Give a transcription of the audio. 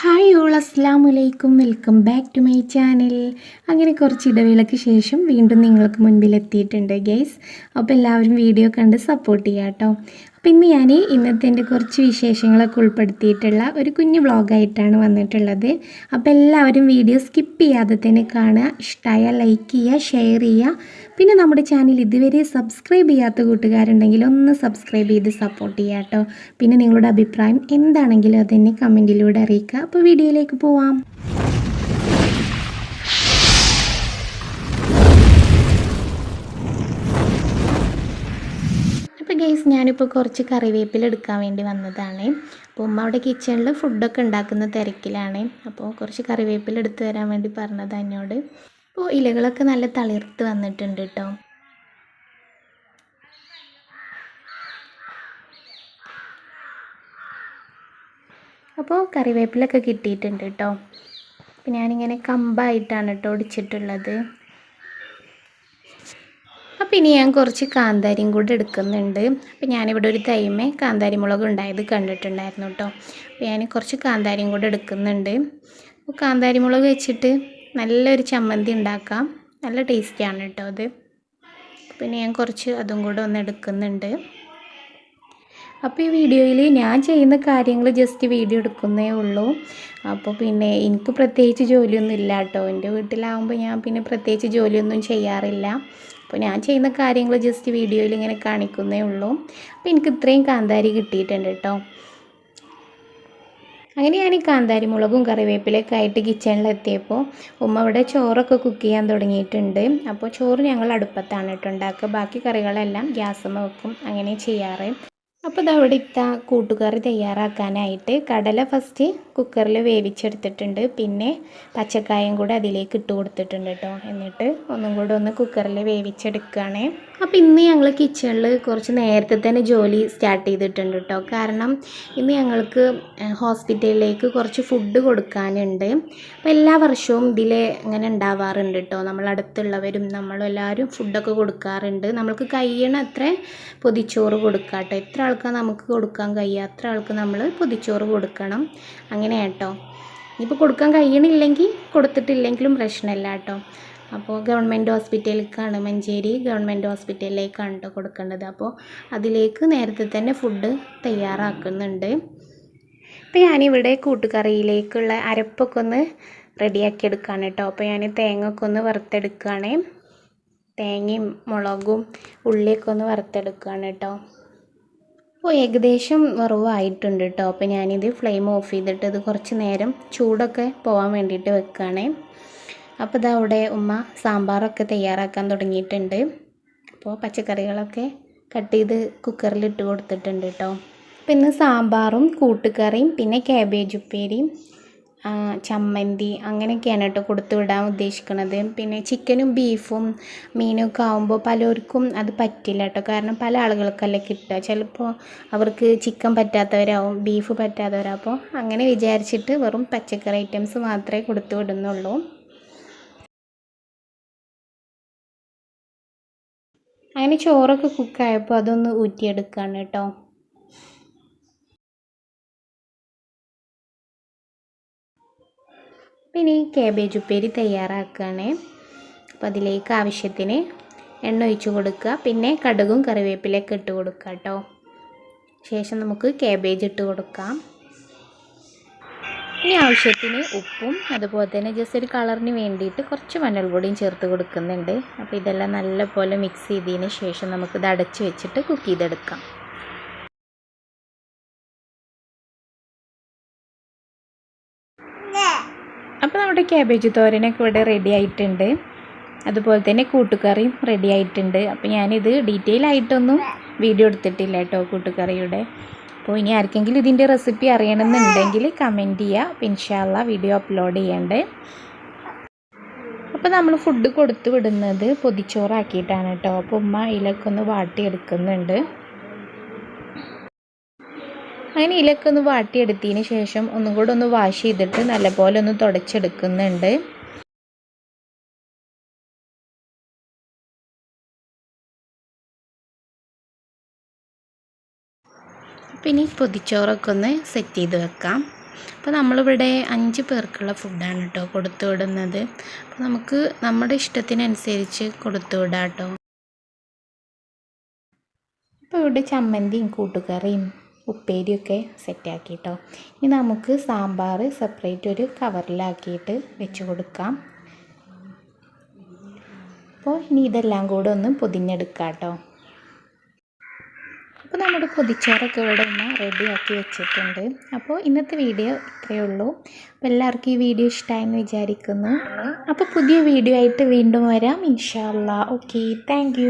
Hi all അസ്സാം വലൈക്കും welcome back to my channel. അങ്ങനെ കുറച്ച് ഇടവേളയ്ക്ക് ശേഷം വീണ്ടും നിങ്ങൾക്ക് മുൻപിൽ എത്തിയിട്ടുണ്ട് ഗൈസ്. അപ്പോൾ എല്ലാവരും വീഡിയോ കണ്ട് സപ്പോർട്ട് ചെയ്യാം കേട്ടോ ഇന്ന് ഞാൻ ഇന്നത്തെ എന്റെ കുറച്ച് വിശേഷങ്ങളൊക്കെ ഉൾപ്പെടുത്തിയിട്ടുള്ള ഒരു കുഞ്ഞു വ്ളോഗായിട്ടാണ് വന്നിട്ടുള്ളത്. അപ്പോൾ എല്ലാവരും വീഡിയോ സ്കിപ്പ് ചെയ്യാതെ തന്നെ കാണുക ഇഷ്ടമായ ലൈക്ക് ചെയ്യുക ഷെയർ ചെയ്യുക. പിന്നെ നമ്മുടെ ചാനൽ ഇതുവരെ സബ്സ്ക്രൈബ് ചെയ്യാത്ത കൂട്ടുകാരുണ്ടെങ്കിൽ ഒന്ന് സബ്സ്ക്രൈബ് ചെയ്ത് സപ്പോർട്ട് ചെയ്യുക കേട്ടോ. പിന്നെ നിങ്ങളുടെ അഭിപ്രായം എന്താണെങ്കിലും അതെന്നെ കമന്റിലൂടെ അറിയിക്കുക. അപ്പോൾ വീഡിയോയിലേക്ക് പോവാം. അപ്പോൾ ഗെയ്സ് ഞാനിപ്പോൾ കുറച്ച് കറിവേപ്പില എടുക്കാൻ വേണ്ടി വന്നതാണ്. അപ്പോൾ ഉമ്മ അവിടെ കിച്ചണിൽ ഫുഡൊക്കെ ഉണ്ടാക്കുന്ന തിരക്കിലാണ്. അപ്പോൾ കുറച്ച് കറിവേപ്പില എടുത്തു തരാൻ വേണ്ടി പറഞ്ഞത് എന്നോട്. അപ്പോൾ ഇലകളൊക്കെ നല്ല തളിർത്ത് വന്നിട്ടുണ്ട് കേട്ടോ അപ്പോൾ കറിവേപ്പിലൊക്കെ കിട്ടിയിട്ടുണ്ട് കേട്ടോ അപ്പോൾ ഞാനിങ്ങനെ കമ്പായിട്ടാണ് കേട്ടോ ഒടിച്ചിട്ടുള്ളത്. അപ്പോൾ ഇനി ഞാൻ കുറച്ച് കാന്താരിയും കൂടെ എടുക്കുന്നുണ്ട്. അപ്പോൾ ഞാനിവിടെ ഒരു തൈമേ കാന്താരി മുളക് ഉണ്ടായത് കണ്ടിട്ടുണ്ടായിരുന്നു കേട്ടോ. അപ്പോൾ ഞാൻ കുറച്ച് കാന്താരിയും കൂടെ എടുക്കുന്നുണ്ട്. അപ്പോൾ കാന്താരി മുളക് വെച്ചിട്ട് നല്ലൊരു ചമ്മന്തി ഉണ്ടാക്കാം. നല്ല ടേസ്റ്റിയാണ് കേട്ടോ അത്. പിന്നെ ഞാൻ കുറച്ച് അതും കൂടെ ഒന്ന് എടുക്കുന്നുണ്ട്. അപ്പോൾ ഈ വീഡിയോയിൽ ഞാൻ ചെയ്യുന്ന കാര്യങ്ങൾ ജസ്റ്റ് വീഡിയോ എടുക്കുന്നേ ഉള്ളൂ. അപ്പോൾ പിന്നെ എനിക്ക് പ്രത്യേകിച്ച് ജോലിയൊന്നും ഇല്ല കേട്ടോ എന്റെ വീട്ടിലാവുമ്പോൾ ഞാൻ പിന്നെ പ്രത്യേകിച്ച് ജോലിയൊന്നും ചെയ്യാറില്ല. അപ്പോൾ ഞാൻ ചെയ്യുന്ന കാര്യങ്ങൾ ജസ്റ്റ് വീഡിയോയിൽ ഇങ്ങനെ കാണിക്കുന്നേ ഉള്ളൂ. അപ്പോൾ എനിക്ക് ഇത്രയും കാന്താരി കിട്ടിയിട്ടുണ്ട് കേട്ടോ അങ്ങനെ ഞാൻ ഈ കാന്താരി മുളകും കറിവേപ്പിലൊക്കെ ആയിട്ട് കിച്ചണിലെത്തിയപ്പോൾ ഉമ്മ ഇവിടെ ചോറൊക്കെ കുക്ക് ചെയ്യാൻ തുടങ്ങിയിട്ടുണ്ട്. അപ്പോൾ ചോറ് ഞങ്ങൾ അടുപ്പത്താണ് കേട്ടോ ഉണ്ടാക്കുക. ബാക്കി കറികളെല്ലാം ഗ്യാസ് വെക്കും. അങ്ങനെ ചെയ്യാറ്. അപ്പോൾ ഇത് അവിടെ ഇത്ത കൂട്ടുകറി തയ്യാറാക്കാനായിട്ട് കടല ഫസ്റ്റ് കുക്കറിൽ വേവിച്ചെടുത്തിട്ടുണ്ട്. പിന്നെ പച്ചക്കായും കൂടെ അതിലേക്ക് ഇട്ട് കൊടുത്തിട്ടുണ്ട് കേട്ടോ എന്നിട്ട് ഒന്നും കൂടെ ഒന്ന് കുക്കറിൽ വേവിച്ചെടുക്കുകയാണ് അപ്പോൾ ഇന്ന് ഞങ്ങൾ കിച്ചണിൽ കുറച്ച് നേരത്തെ തന്നെ ജോലി സ്റ്റാർട്ട് ചെയ്തിട്ടുണ്ട് കേട്ടോ കാരണം ഇന്ന് ഞങ്ങൾക്ക് ഹോസ്പിറ്റലിലേക്ക് കുറച്ച് ഫുഡ് കൊടുക്കാനുണ്ട്. അപ്പോൾ എല്ലാ വർഷവും ഇതിൽ ഇങ്ങനെ ഉണ്ടാവാറുണ്ട് കേട്ടോ നമ്മളടുത്തുള്ളവരും നമ്മളെല്ലാവരും ഫുഡൊക്കെ കൊടുക്കാറുണ്ട്. നമ്മൾക്ക് കഴിയണ അത്ര പൊതിച്ചോറ് കൊടുക്കാം കേട്ടോ എത്ര ആൾക്കാർ നമുക്ക് കൊടുക്കാൻ കഴിയുക അത്ര ആൾക്ക് നമ്മൾ പൊതിച്ചോറ് കൊടുക്കണം. അങ്ങനെ കേട്ടോ ഇനിയിപ്പോൾ കൊടുക്കാൻ കഴിയണില്ലെങ്കിൽ കൊടുത്തിട്ടില്ലെങ്കിലും പ്രശ്നമില്ല കേട്ടോ അപ്പോൾ ഗവൺമെന്റ് ഹോസ്പിറ്റലിലേക്കാണ് മഞ്ചേരി ഗവൺമെന്റ് ഹോസ്പിറ്റലിലേക്കാണ് കേട്ടോ കൊടുക്കേണ്ടത്. അപ്പോൾ അതിലേക്ക് നേരത്തെ തന്നെ ഫുഡ് തയ്യാറാക്കുന്നുണ്ട്. അപ്പോൾ ഞാനിവിടെ കൂട്ടുകറിയിലേക്കുള്ള അരപ്പൊക്കെ ഒന്ന് റെഡിയാക്കി എടുക്കുകയാണ് കേട്ടോ അപ്പോൾ ഞാൻ തേങ്ങ ഒക്കെ ഒന്ന് വറുത്തെടുക്കുകയാണ് തേങ്ങയും മുളകും ഉള്ളിയൊക്കെ ഒന്ന് വറുത്തെടുക്കുകയാണ് കേട്ടോ അപ്പോൾ ഏകദേശം വറവായിട്ടുണ്ട് കേട്ടോ അപ്പോൾ ഞാനിത് ഫ്ലെയിം ഓഫ് ചെയ്തിട്ട് ഇത് കുറച്ച് നേരം ചൂടൊക്കെ പോകാൻ വേണ്ടിയിട്ട് വെക്കുകയാണേ അപ്പോൾ ഇതാ അവിടെ ഉമ്മ സാമ്പാറൊക്കെ തയ്യാറാക്കാൻ തുടങ്ങിയിട്ടുണ്ട്. അപ്പോൾ പച്ചക്കറികളൊക്കെ കട്ട് ചെയ്ത് കുക്കറിൽ ഇട്ട് കൊടുത്തിട്ടുണ്ട് കേട്ടോ പിന്നെ സാമ്പാറും കൂട്ടുകറിയും പിന്നെ ക്യാബേജ് ഉപ്പേരിയും ചമ്മന്തി അങ്ങനെയൊക്കെയാണ് കേട്ടോ കൊടുത്തു വിടാൻ ഉദ്ദേശിക്കുന്നത് പിന്നെ ചിക്കനും ബീഫും മീനൊക്കെ ആകുമ്പോൾ പലർക്കും അത് പറ്റില്ല കേട്ടോ കാരണം പല ആളുകൾക്കല്ലേ കിട്ടുക. ചിലപ്പോൾ അവർക്ക് ചിക്കൻ പറ്റാത്തവരാവും ബീഫ് പറ്റാത്തവരാവും. അപ്പോൾ അങ്ങനെ വിചാരിച്ചിട്ട് വെറും പച്ചക്കറി ഐറ്റംസ് മാത്രമേ കൊടുത്തു വിടുന്നുള്ളൂ. അങ്ങനെ ചോറൊക്കെ കുക്കായപ്പോൾ അതൊന്ന് ഊറ്റിയെടുക്കുകയാണ് കേട്ടോ. പിന്നെ ഈ കാബേജ് ഉപ്പേരി തയ്യാറാക്കുകയാണ് അപ്പോൾ അതിലേക്ക് ആവശ്യത്തിന് എണ്ണ ഒഴിച്ച് കൊടുക്കുക. പിന്നെ കടുകും കറിവേപ്പിലൊക്കെ ഇട്ട് കൊടുക്കുക കേട്ടോ. ശേഷം നമുക്ക് കാബേജ് ഇട്ട് കൊടുക്കാം. ഇനി ആവശ്യത്തിന് ഉപ്പും അതുപോലെ തന്നെ ജസ്റ്റ് ഒരു കളറിന് വേണ്ടിയിട്ട് കുറച്ച് മഞ്ഞൾപ്പൊടിയും ചേർത്ത് കൊടുക്കുന്നുണ്ട്. അപ്പോൾ ഇതെല്ലാം നല്ലപോലെ മിക്സ് ചെയ്തതിന് ശേഷം നമുക്കിത് അടച്ച് വെച്ചിട്ട് കുക്ക് ചെയ്തെടുക്കാം. അപ്പോൾ നമ്മുടെ ക്യാബേജ് തോരനൊക്കെ ഇവിടെ റെഡി ആയിട്ടുണ്ട്. അതുപോലെ തന്നെ കൂട്ടുകറിയും റെഡി ആയിട്ടുണ്ട്. അപ്പോൾ ഞാനിത് ഡീറ്റെയിൽ ആയിട്ടൊന്നും വീഡിയോ എടുത്തിട്ടില്ല കേട്ടോ കൂട്ടുകറിയുടെ. അപ്പോൾ ഇനി ആർക്കെങ്കിലും ഇതിന്റെ റെസിപ്പി അറിയണമെന്നുണ്ടെങ്കിൽ കമന്റ് ചെയ്യുക പിൻഷാള്ള വീഡിയോ അപ്ലോഡ് ചെയ്യണ്ടേ. അപ്പോൾ നമ്മൾ ഫുഡ് കൊടുത്തു വിടുന്നത് പൊതിച്ചോറാക്കിയിട്ടാണ് കേട്ടോ. അപ്പോൾ ഉമ്മ ഇലൊക്കെ ഒന്ന് വാട്ടിയെടുക്കുന്നുണ്ട്. അങ്ങനെ ഇലൊക്കെ ഒന്ന് വാട്ടിയെടുത്തതിന് ശേഷം ഒന്നും കൂടെ ഒന്ന് വാഷ് ചെയ്തിട്ട് നല്ലപോലെ ഒന്ന് തുടച്ചെടുക്കുന്നുണ്ട്. പിന്നെ പൊതിച്ചോറൊക്കെ ഒന്ന് സെറ്റ് ചെയ്ത് വെക്കാം. അപ്പോൾ നമ്മളിവിടെ അഞ്ച് പേർക്കുള്ള ഫുഡാണ് കേട്ടോ കൊടുത്തു വിടുന്നത്. അപ്പോൾ നമുക്ക് നമ്മുടെ ഇഷ്ടത്തിനനുസരിച്ച് കൊടുത്തു വിടാം കേട്ടോ ഇപ്പോൾ ഇവിടെ ചമ്മന്തിയും കൂട്ടുകറിയും ഉപ്പേരിയൊക്കെ സെറ്റാക്കി കേട്ടോ ഇനി നമുക്ക് സാമ്പാർ സെപ്പറേറ്റ് ഒരു കവറിലാക്കിയിട്ട് വെച്ച് കൊടുക്കാം. അപ്പോൾ ഇനി ഇതെല്ലാം കൂടെ ഒന്ന് പൊതിഞ്ഞെടുക്കാം കേട്ടോ അപ്പോൾ നമ്മുടെ പൊതിച്ചോറൊക്കെ ഇവിടെ ഒന്ന് റെഡിയാക്കി വെച്ചിട്ടുണ്ട്. അപ്പോൾ ഇന്നത്തെ വീഡിയോ ഇത്രയേ ഉള്ളൂ. അപ്പോൾ എല്ലാവർക്കും ഈ വീഡിയോ ഇഷ്ടമായെന്ന് വിചാരിക്കുന്നു. അപ്പോൾ പുതിയ വീഡിയോ ആയിട്ട് വീണ്ടും വരാം. ഇൻഷാല്ല ഓക്കെ താങ്ക്